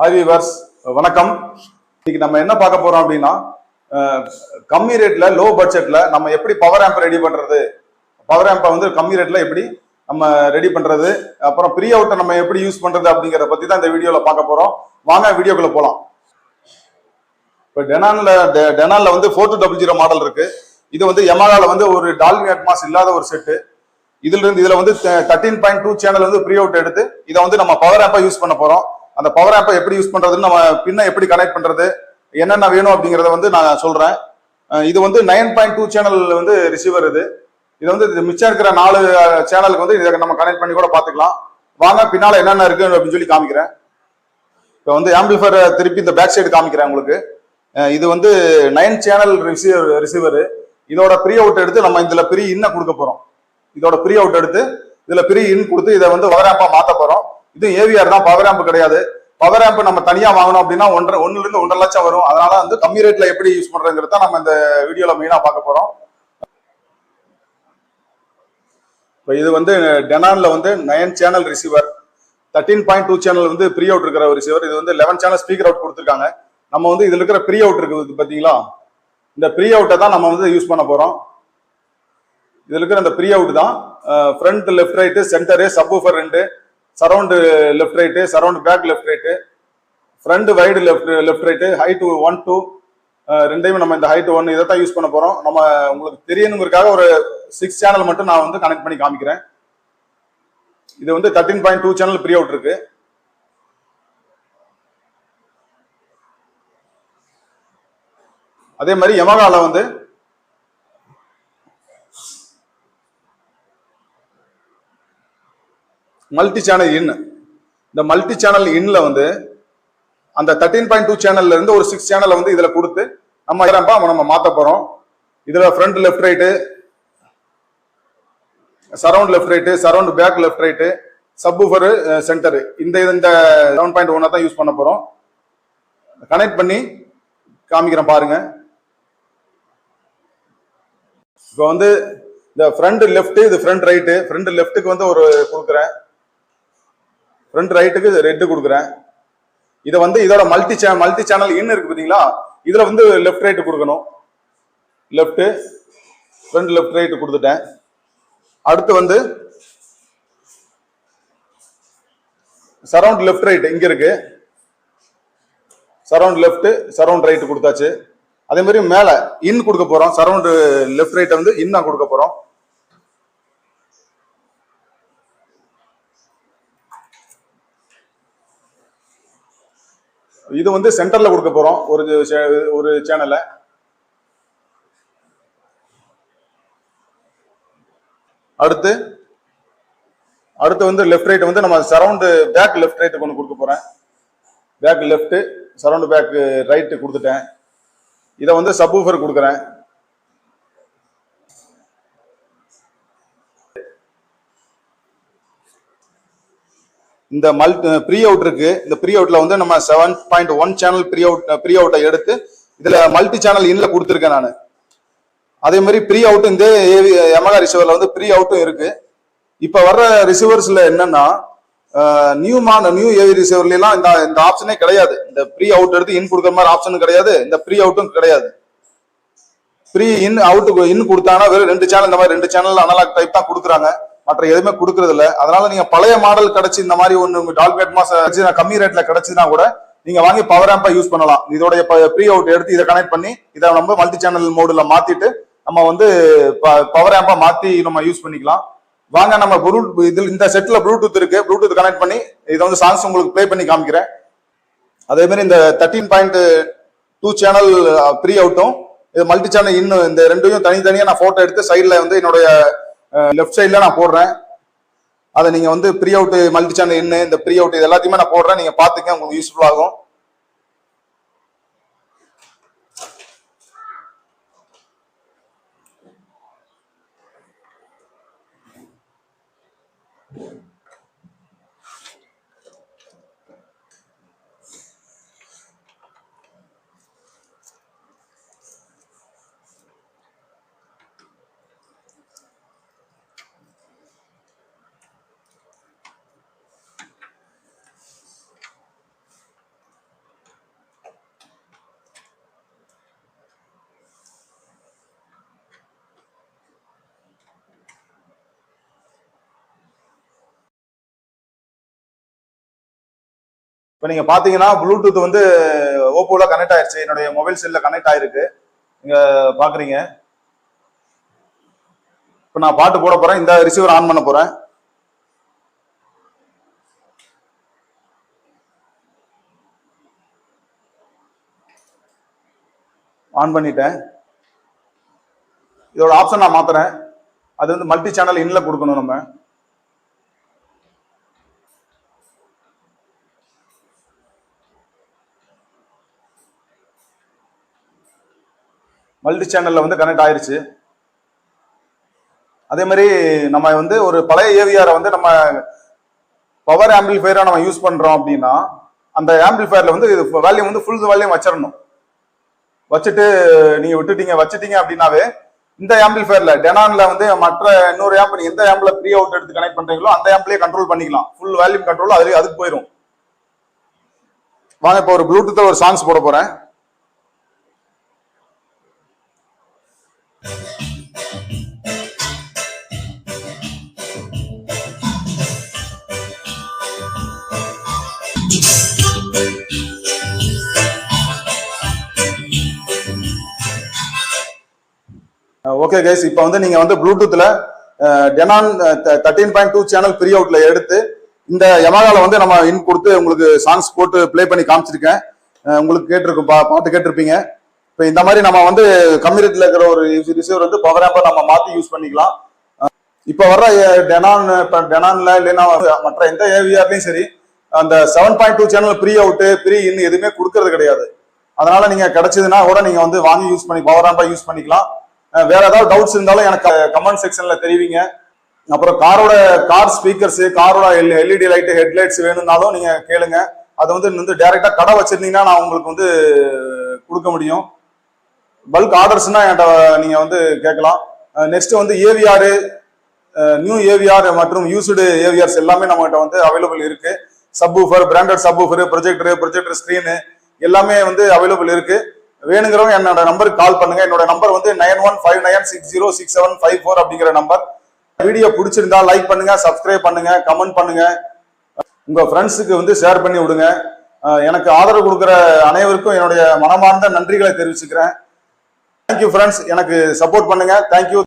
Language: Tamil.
ஹாய் வீவர்ஸ் வணக்கம். இன்னைக்கு நம்ம என்ன பார்க்க போறோம் அப்படின்னா கம்மி ரேட்ல லோ பட்ஜெட்ல நம்ம எப்படி பவர் ஆம்ப் ரெடி பண்றது? பவர் ஆம்பை வந்து கம்மி ரேட்ல எப்படி நம்ம ரெடி பண்றது? அப்புறம் ப்ரீ அவுட்டை நம்ம எப்படி யூஸ் பண்றது அப்படிங்கிறத பத்தி தான் இந்த வீடியோல பார்க்க போறோம். வாங்க வீடியோக்குள்ள போலாம். இப்போ டெனான்ல டெ- டெனான்ல வந்து four two double zero model இருக்கு. இது வந்து யமகால வந்து ஒரு டால்மி அட்மாஸ் இல்லாத ஒரு செட்டு இதுல இருந்து இதுல வந்து தேர்ட்டீன் பாயிண்ட் டூ சேனல் வந்து ப்ரீ அவுட் எடுத்து இதை வந்து நம்ம பவர் ஆப்பா யூஸ் பண்ண போறோம். அந்த பவர் ஆப்பை எப்படி யூஸ் பண்ணுறதுன்னு நம்ம பின்ன எப்படி கனெக்ட் பண்ணுறது என்னென்ன வேணும் அப்படிங்கிறத வந்து நான் சொல்கிறேன் இது வந்து நைன் பாயிண்ட் டூ சேனல் வந்து ரிசீவர் இது. இது வந்து இது மிச்சம் இருக்கிற நாலு சேனலுக்கு வந்து இதை நம்ம கனெக்ட் பண்ணி கூட பார்த்துக்கலாம். வாங்க பின்னால் என்னென்ன இருக்கு அப்படின்னு சொல்லி காமிக்கிறேன். இப்போ வந்து ஆம்பிளிஃபர் திருப்பி இந்த பேக் சைடு காமிக்கிறேன் உங்களுக்கு. இது வந்து நைன் சேனல் ரிசீவர் ரிசீவர் இதோட ப்ரீ அவுட் எடுத்து நம்ம இதில் ப்ரீ இன்ன கொடுக்க போகிறோம் இதோட ப்ரீ அவுட் எடுத்து இதில் ப்ரீ இன் கொடுத்து இதை வந்து பவர் ஆம்பாக மாற்ற போகிறோம் இது ஏவிஆர் தான் பவர் ஆம்பு கிடையாது. பவர் ஆம்ப் நம்ம தனியா வாங்கணும் அப்படின்னா ஒன்றரை ஒண்ணுல இருந்து ஒன்றரை லட்சம் வரும். அதனால வந்து கம்மி ரேட்ல எப்படி யூஸ் பண்றதுங்கிறத நம்ம இந்த வீடியோல மெயினா பார்க்க போறோம். இப்போ இது வந்து டெனான்ல வந்து nine channel receiver thirteen point two channel வந்து ப்ரீ அவுட் இருக்கிற ரிசீவர் இது வந்து லெவன் சேனல் ஸ்பீக்கர் அவுட் கொடுத்துருக்காங்க. நம்ம வந்து இதுல இருக்கிற ப்ரீ அவுட் இருக்குது பாத்தீங்களா இந்த ப்ரீ அவுட்டை தான் நம்ம வந்து யூஸ் பண்ண போறோம். இதுல இருக்கிற அந்த ப்ரீ அவுட் தான் front left right centre subwoofer ரெண்டு surround left right surround back left right front wide left left right height one two ரெண்டையும் நம்ம இந்த ஹைட் ஒன் இதை தான் யூஸ் பண்ண போகிறோம் நம்ம உங்களுக்கு தெரியணுங்கிறதுக்காக ஒரு சிக்ஸ் சேனல் மட்டும் நான் வந்து கனெக்ட் பண்ணி காமிக்கிறேன். இது வந்து thirteen point two channel pre out இருக்கு. அதே மாதிரி யமகால வந்து மல்டி சேனல் இன் இந்த மல்டி சேனல் இன்ல வந்து அந்த தேர்ட்டீன் பாயிண்ட் டூ சேனல்ல இருந்து ஒரு சிக்ஸ் சேனலை வந்து இதுல கொடுத்து நம்ம இரம்பா நம்ம மாத்த போறோம். இதுல front left right surround left right surround back left right subwoofer centre இந்த இந்த செவன் பாயிண்ட் ஒன்னா தான் யூஸ் பண்ண போறோம். கனெக்ட் பண்ணி காமிக்கிறேன் பாருங்க. இப்போ வந்து இந்த ஃப்ரண்ட் லெஃப்ட் இது ஃப்ரண்ட் ரைட்டு ஃப்ரண்ட் லெஃப்ட்டுக்கு வந்து ஒரு கொடுக்குறேன். ஃப்ரண்ட் ரைட்டுக்கு ரெட்டு கொடுக்குறேன். இதை வந்து இதோட மல்டி சே மல்டி சேனல் இன் இருக்கு பார்த்தீங்களா? இதில் வந்து லெஃப்ட் ரைட்டு கொடுக்கணும். லெஃப்ட்டு ஃப்ரண்ட் லெஃப்ட் ரைட்டு கொடுத்துட்டேன். அடுத்து வந்து சரௌண்ட் லெஃப்ட் ரைட் இங்கே இருக்கு. சரௌண்ட் லெஃப்ட் சரௌண்ட் ரைட் கொடுத்தாச்சு. அதே மாதிரி மேலே இன் கொடுக்க போகிறோம் சரௌண்ட் லெஃப்ட் ரைட் வந்து இன்னா கொடுக்க போகிறோம் இது வந்து சென்டர்ல கொடுக்க போறோம். ஒரு சே- ஒரு சேனலை அடுத்து அடுத்து வந்து லெஃப்ட் ரைட் வந்து நம்ம சரவுண்டு பேக் லெஃப்ட் ரைட் கொண்டு கொடுக்க போறேன். Back left surround back right கொடுத்துட்டேன். இதை வந்து சப்வூஃபர் கொடுக்குறேன். இந்த மல் ப்ரீ அவுட் இருக்கு. இந்த ப்ரீ அவுட்ல வந்து நம்ம seven point one channel pre out pre அவுட்டை எடுத்து இதுல மல்டி சேனல் இன்ல கொடுத்துருக்கேன் நான். அதே மாதிரி ப்ரீ அவுட்டும் இந்த எமகா ரிசீவர்ல வந்து ப்ரீ அவுட்டும் இருக்கு. இப்ப வர்ற ரிசீவர்ஸ்ல என்னன்னா நியூ மான் நியூ ஏவி ரிசீவர்ல எல்லாம் இந்த இந்த ஆப்ஷனே கிடையாது. இந்த ப்ரீ அவுட் எடுத்து இன் கொடுக்குற மாதிரி ஆப்ஷனும் கிடையாது. இந்த ப்ரீ அவுட்டும் கிடையாது. ப்ரீ இன் அவுட்டு இன் கொடுத்தாங்கன்னா வெறும் ரெண்டு சேனல் இந்த மாதிரி ரெண்டு சேனல் அனலாக் டைப் தான் கொடுக்குறாங்க. மற்ற எதுவுமே கொடுக்கறது இல்ல அதனால நீங்க பழைய மாடல் கிடைச்சு இந்த மாதிரி ஒன்னு டால்பேட் மாசம் கம்மி ரேட்ல கிடைச்சுன்னா கூட நீங்க வாங்கி பவர் ஆம்பா யூஸ் பண்ணலாம். இதோடைய ப்ரீ அவுட் எடுத்து இதை கனெக்ட் பண்ணி இதை நம்ம மல்டி சேனல் மோடுல மாத்திட்டு நம்ம வந்து பவர் ஆம்பா மாத்தி நம்ம யூஸ் பண்ணிக்கலாம். வாங்க நம்ம ப்ளூ இதில் இந்த செட்ல ப்ளூடூத் இருக்கு. ப்ளூடூத் கனெக்ட் பண்ணி இதை வந்து சாங்ஸ் உங்களுக்கு ப்ளே பண்ணி காமிக்கிறேன். அதே மாதிரி இந்த thirteen point two channel pre அவுட்டும் இது மல்டி சேனல் இன்னும் இந்த ரெண்டையும் தனித்தனியா நான் போட்டோ எடுத்து சைடில் வந்து என்னுடைய லெஃப்ட் சைடில் நான் போடுறேன். அதை நீங்கள் வந்து ப்ரீ அவுட்டு மல்டி சேனல் என்ன இந்த ப்ரீ அவுட் இது எல்லாத்தையுமே நான் போடுறேன். நீங்கள் பார்த்துக்க உங்களுக்கு யூஸ்ஃபுல் ஆகும். இப்போ நீங்கள் பார்த்தீங்கன்னா ப்ளூடூத் வந்து ஓப்போல கனெக்ட் ஆயிருச்சு. என்னுடைய மொபைல் செல்ல கனெக்ட் ஆயிருக்கு. நீங்கள் பார்க்குறீங்க இப்போ நான் பாட்டு போட போகிறேன் இந்த ரிசீவர் ஆன் பண்ண போகிறேன் ஆன் பண்ணிட்டேன். இதோட ஆப்ஷன் நான் மாத்துறேன். அது வந்து மல்டி சேனல் இன்ல கொடுக்கணும் நம்ம. மல்டி சேனலில் வந்து கனெக்ட் ஆயிருச்சு. அதே மாதிரி நம்ம வந்து ஒரு பழைய ஏவிஆரை வந்து நம்ம பவர் ஆம்பிளிஃபையராக நம்ம யூஸ் பண்ணுறோம் அப்படின்னா அந்த ஆம்பிளிஃபையர்ல வந்து இது வேல்யூம் வந்து ஃபுல் வேல்யூம் வச்சிடணும் வச்சுட்டு நீங்கள் விட்டுட்டீங்க வச்சுட்டீங்க அப்படின்னாவே இந்த ஆம்பிளிஃபையர்ல டெனான்ல வந்து மற்ற இன்னொரு ஆம்ப் நீங்க எந்த ஆம்ப்ல ப்ரீ அவுட் எடுத்து கனெக்ட் பண்ணுறீங்களோ அந்த ஆம்பிளே கண்ட்ரோல் பண்ணிக்கலாம். ஃபுல் வேல்யூம் கண்ட்ரோல் அது அதுக்கு போயிடும் வாங்க இப்போ ஒரு ப்ளூடூத்தில் ஒரு சாங்ஸ் போட போகிறேன் ஓகே கைஸ் இப்போ வந்து நீங்கள் வந்து ப்ளூடூத்தில் Denon thirteen point two channel pre அவுட்டில் எடுத்து இந்த யமகால வந்து நம்ம இன் கொடுத்து உங்களுக்கு சாங்ஸ் போட்டு ப்ளே பண்ணி காமிச்சிருக்கேன். உங்களுக்கு கேட்டிருக்கும் பா பாட்டு கேட்டிருப்பீங்க. இப்போ இந்த மாதிரி நம்ம வந்து கம்மி இருக்கிற ஒரு ரிசீவர் வந்து பவர் நம்ம மாற்றி யூஸ் பண்ணிக்கலாம். இப்போ வர்ற டெனான் இப்போ டெனான்ல இல்லைன்னா மற்ற எந்த ஏவிஆர்லையும் சரி அந்த seven point two channel pre out pre in எதுவுமே கொடுக்கறது கிடையாது. அதனால நீங்கள் கிடைச்சதுன்னா கூட நீங்கள் வந்து வாங்கி யூஸ் பண்ணி பவர் ஆம்பா யூஸ் பண்ணிக்கலாம். வேற ஏதாவது டவுட்ஸ் இருந்தாலும் எனக்கு கமெண்ட் செக்ஷன்ல தெரிவிங்க. அப்புறம் காரோட கார் ஸ்பீக்கர்ஸ் காரோட எல்இடி லைட்டு ஹெட்லைட்ஸ் வேணும்னாலும் நீங்க கேளுங்க. அது வந்து வந்து டைரக்டா கடை வச்சிருந்தீங்கன்னா நான் உங்களுக்கு வந்து கொடுக்க முடியும். பல்க் ஆர்டர்ஸ்னா என்கிட்ட நீங்க வந்து கேட்கலாம். நெக்ஸ்ட் வந்து ஏவிஆர் நியூ ஏவிஆர் மற்றும் யூஸ்டு ஏவிஆர்ஸ் எல்லாமே நம்மகிட்ட வந்து அவைலபிள் இருக்கு. Subwoofer branded subwoofer projector projector screen எல்லாமே வந்து அவைலபிள் இருக்குது வேணுங்கிறவங்க என்னோட நம்பருக்கு கால் பண்ணுங்க. என்னோட நம்பர் வந்து nine one five nine six zero six seven five four அப்படிங்கிற நம்பர் வீடியோ பிடிச்சிருந்தா லைக் பண்ணுங்க சப்ஸ்கிரைப் பண்ணுங்க கமெண்ட் பண்ணுங்க. உங்க ஃப்ரெண்ட்ஸுக்கு வந்து ஷேர் பண்ணி விடுங்க. எனக்கு ஆதரவு கொடுக்குற அனைவருக்கும் என்னுடைய மனமார்ந்த நன்றிகளை தெரிவிச்சுக்கிறேன். தேங்க்யூ ஃப்ரெண்ட்ஸ் எனக்கு சப்போர்ட் பண்ணுங்க. Thank you